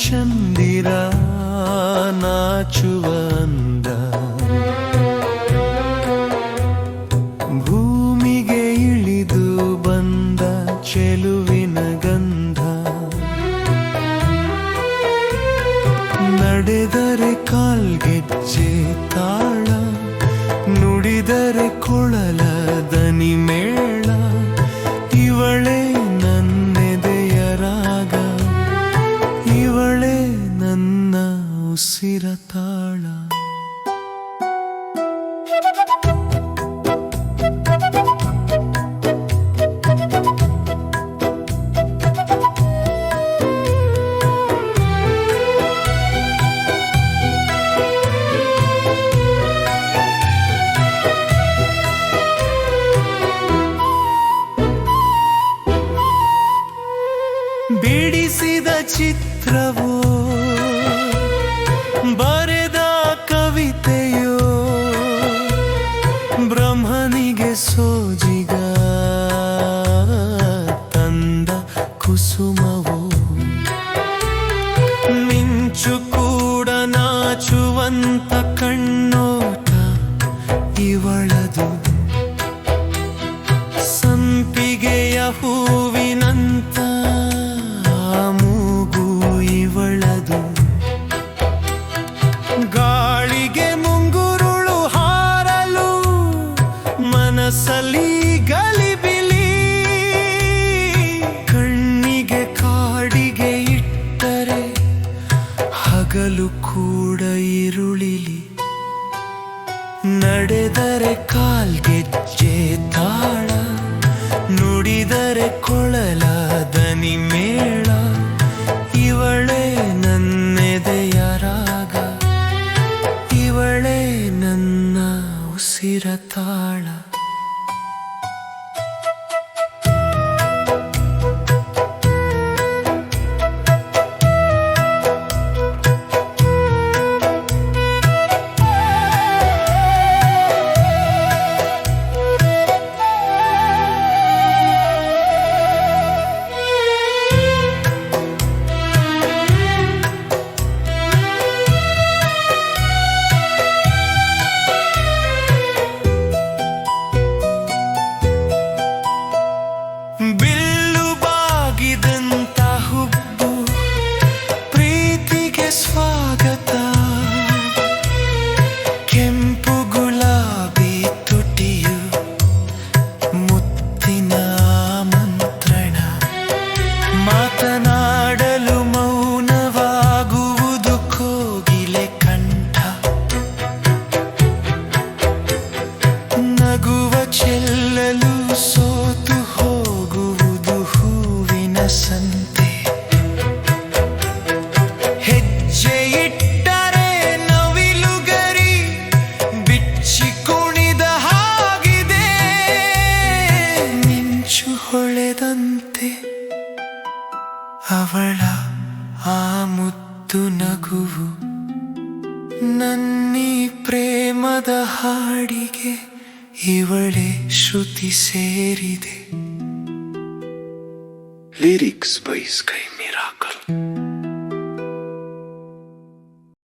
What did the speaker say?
ಚಂದಿರ ನಾಚುವಂದ ಭೂಮಿಗೆ ಇಳಿದು ಬಂದ ಚೆಲುವಿನ ಗಂಧ. ನಡೆದರೆ ಕಾಲ್ಗೆಜ್ಜೆ ತಾಳ ನುಡಿದರೆ ಕೊಳಲ ದನಿ ಉಸಿರ ತಾಳ ಬಿಡಿಸಿದ ಚಿತ್ರವೋ preço. ನಡೆದರೆ ಕಾಲ್ಗೆಜ್ಜೆ ತಾಳ ನುಡಿದರೆ ಕೊಳಲ ದನಿ ಮೇಳ ಇವಳೇ ನನ್ನೆದೆಯ ರಾಗ ಇವಳೇ ನನ್ನ ಉಸಿರ ತಾಳ. ಬಿಲ್ಲು ಹುಬ್ಬು ಪ್ರೀತಿಗೆ ಸ್ವಾಗತ. ಕೆಂಪು ಗುಲಾಬಿ ತುಟಿಯು ಮುತ್ತಿನ ಮಂತ್ರಣ. ಮಾತನಾಡಲು ಅವಳ ಆ ಮುದ್ದು ನಗುವು. ನನ್ನಿ ಪ್ರೇಮದ ಹಾಡಿಗೆ ಇವಳೆ ಶ್ರುತಿ ಸೇರಿದೆ. Lyrics by sky miracle